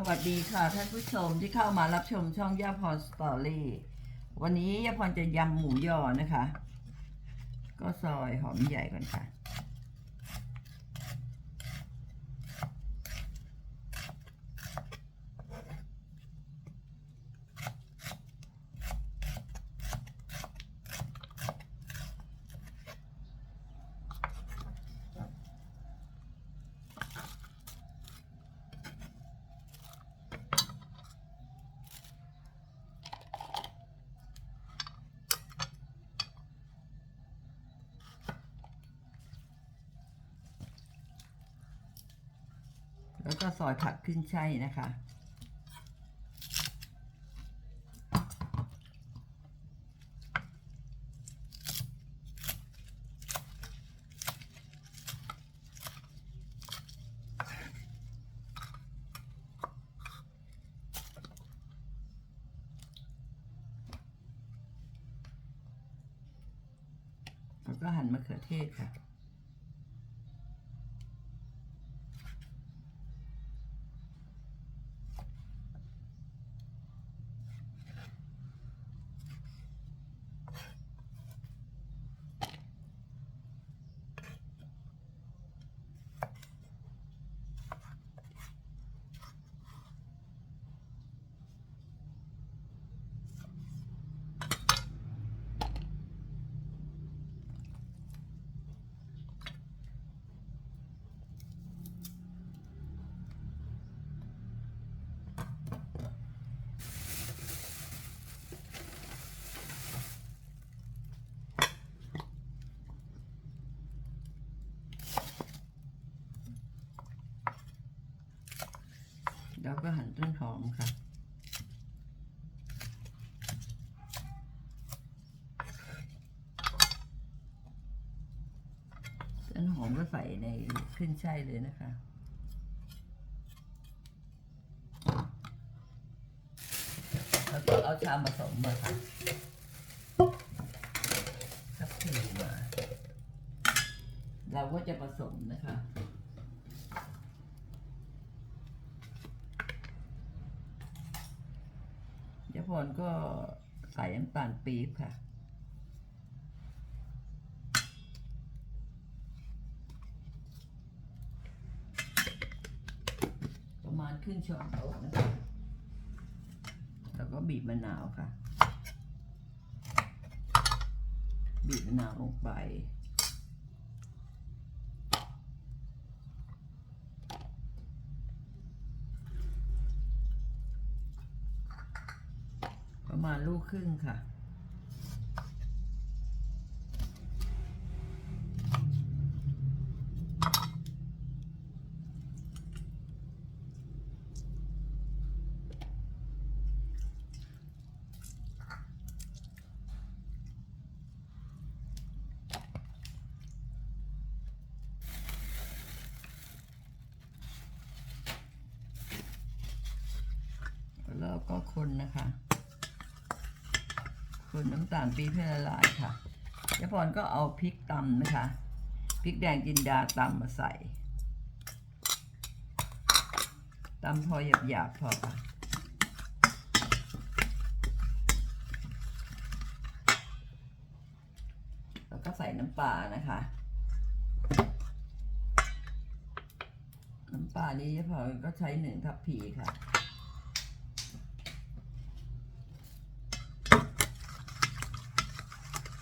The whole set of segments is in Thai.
สวัสดีค่ะท่านผู้ชมที่เข้ามารับชมช่องย่าพรสตอรี่วันนี้ย่าพรจะยำหมูยอนะคะ ก็ซอยหอมใหญ่ก่อนค่ะ ซอยผักขึ้นช่ายนะคะ แล้วก็หั่นมะเขือเทศค่ะ ก็หั่นต้นหอมค่ะ ต้นหอมก็ใส่ในขึ้นช่ายเลยนะคะแล้วก็เอาชามผสมมาค่ะทับทิมมาเราก็จะผสมนะคะ ยาพรก็ใส่น้ำตาลปี๊บค่ะ ประมาณครึ่งช้อนโต๊ะนะคะแล้วก็บีบมะนาวค่ะ บีบมะนาวลงไป มาณลูกครึ่งค่ะ แล้วก็คนนะคะ คนน้ำตาลปี๊บให้ละลายค่ะยาพรก็เอาพริกตำนะคะ พริกแดงจินดาตำมาใส่ตำพอหยาบๆพอค่ะแล้วก็ใส่น้ำปลานะคะ น้ำปลานี้ยาพรก็ใช้หนึ่งทัพพีค่ะ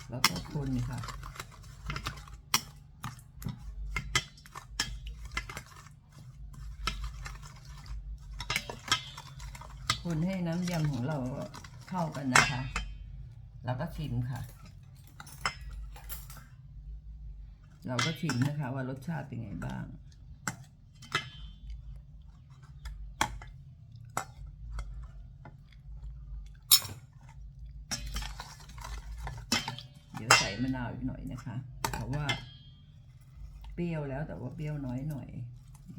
แล้วก็ คนค่ะคนให้น้ำยำของเราเข้ากันนะคะ แล้วก็ชิมค่ะ เราก็ชิมนะคะว่ารสชาติเป็นไงบ้าง เดี๋ยวใส่มะ นาวอีกหน่อยนะคะเพราะว่า เปรี้ยวแล้วแต่ว่าเปรี้ยวน้อยหน่อย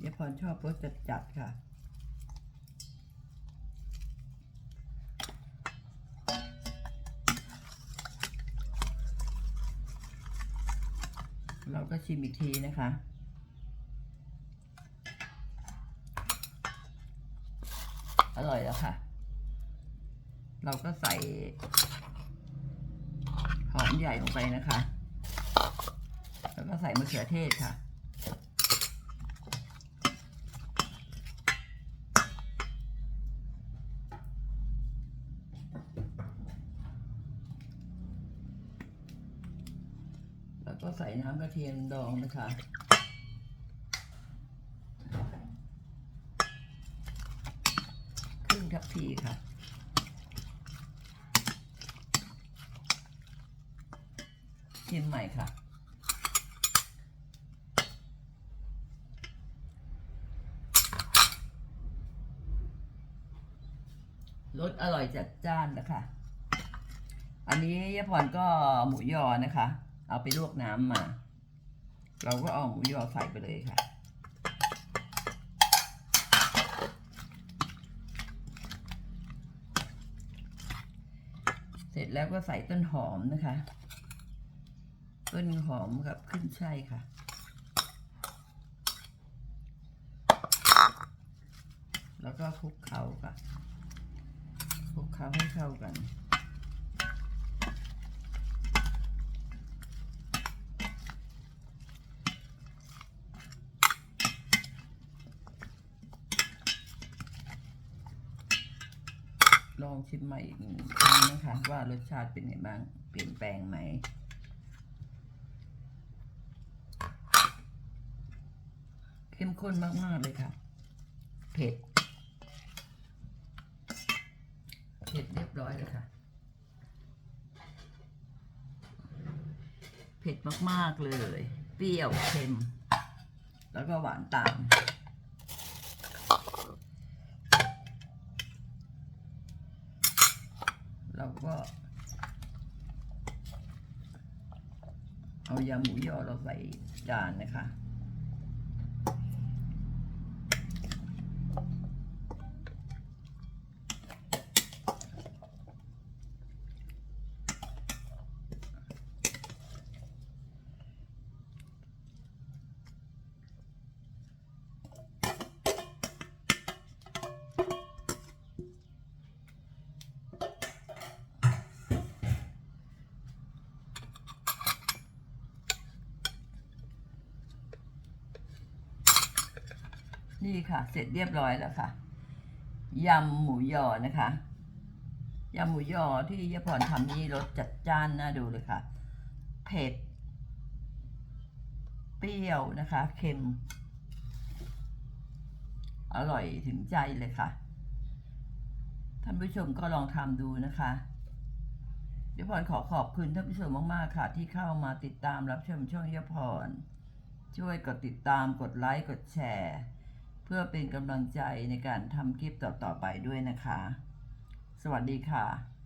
ยายพรชอบรสจัดๆค่ะเราก็ชิมอีกทีนะคะ อร่อยแล้วค่ะ เราก็ใส่ หอมใหญ่ลงไปนะคะ แล้วก็ใส่มะเขือเทศค่ะ แล้วก็ใส่น้ำกระเทียมดองนะคะครึ่งทัพพีค่ะ ชิมใหม่ค่ะ รสอร่อยจัดจ้านนะคะ อันนี้ยาพรก็หมูยอนะคะ เอาไปลวกน้ำมา เราก็เอาหมูยอใส่ไปเลยค่ะเสร็จแล้วก็ใส่ต้นหอมนะคะ ต้นหอมกับขึ้นช่ายค่ะ แล้วก็คลุกเคล้าค่ะคลุกเคล้าให้เข้ากันลองชิมใหม่อีกครั้งนะคะ ว่ารสชาติเป็นไงบ้าง เปลี่ยนแปลงไหม เข้มข้นมาก ๆ เลยค่ะ เผ็ด เผ็ดเรียบร้อยเลยค่ะ เผ็ดมาก ๆ เลย เปรี้ยวเค็ม แล้วก็หวานตามเราก็เอายำหมูยอเราใส่จานนะคะ นี่ค่ะ เสร็จเรียบร้อยแล้วค่ะยำหมูยอนะคะยำหมูยอที่ยาพรทำนี่รสจัดจ้านน่าดูเลยค่ะ เผ็ด เปรี้ยวนะคะ เค็ม อร่อยถึงใจเลยค่ะ ท่านผู้ชมก็ลองทำดูนะคะยายพรขอขอบคุณท่านผู้ชมมาก ๆ ค่ะ ที่เข้ามาติดตามรับชมช่องยายพร ช่วยกดติดตามกดไลค์กดแชร์ เพื่อเป็นกำลังใจในการทำคลิปต่อๆไปด้วยนะคะ สวัสดีค่ะ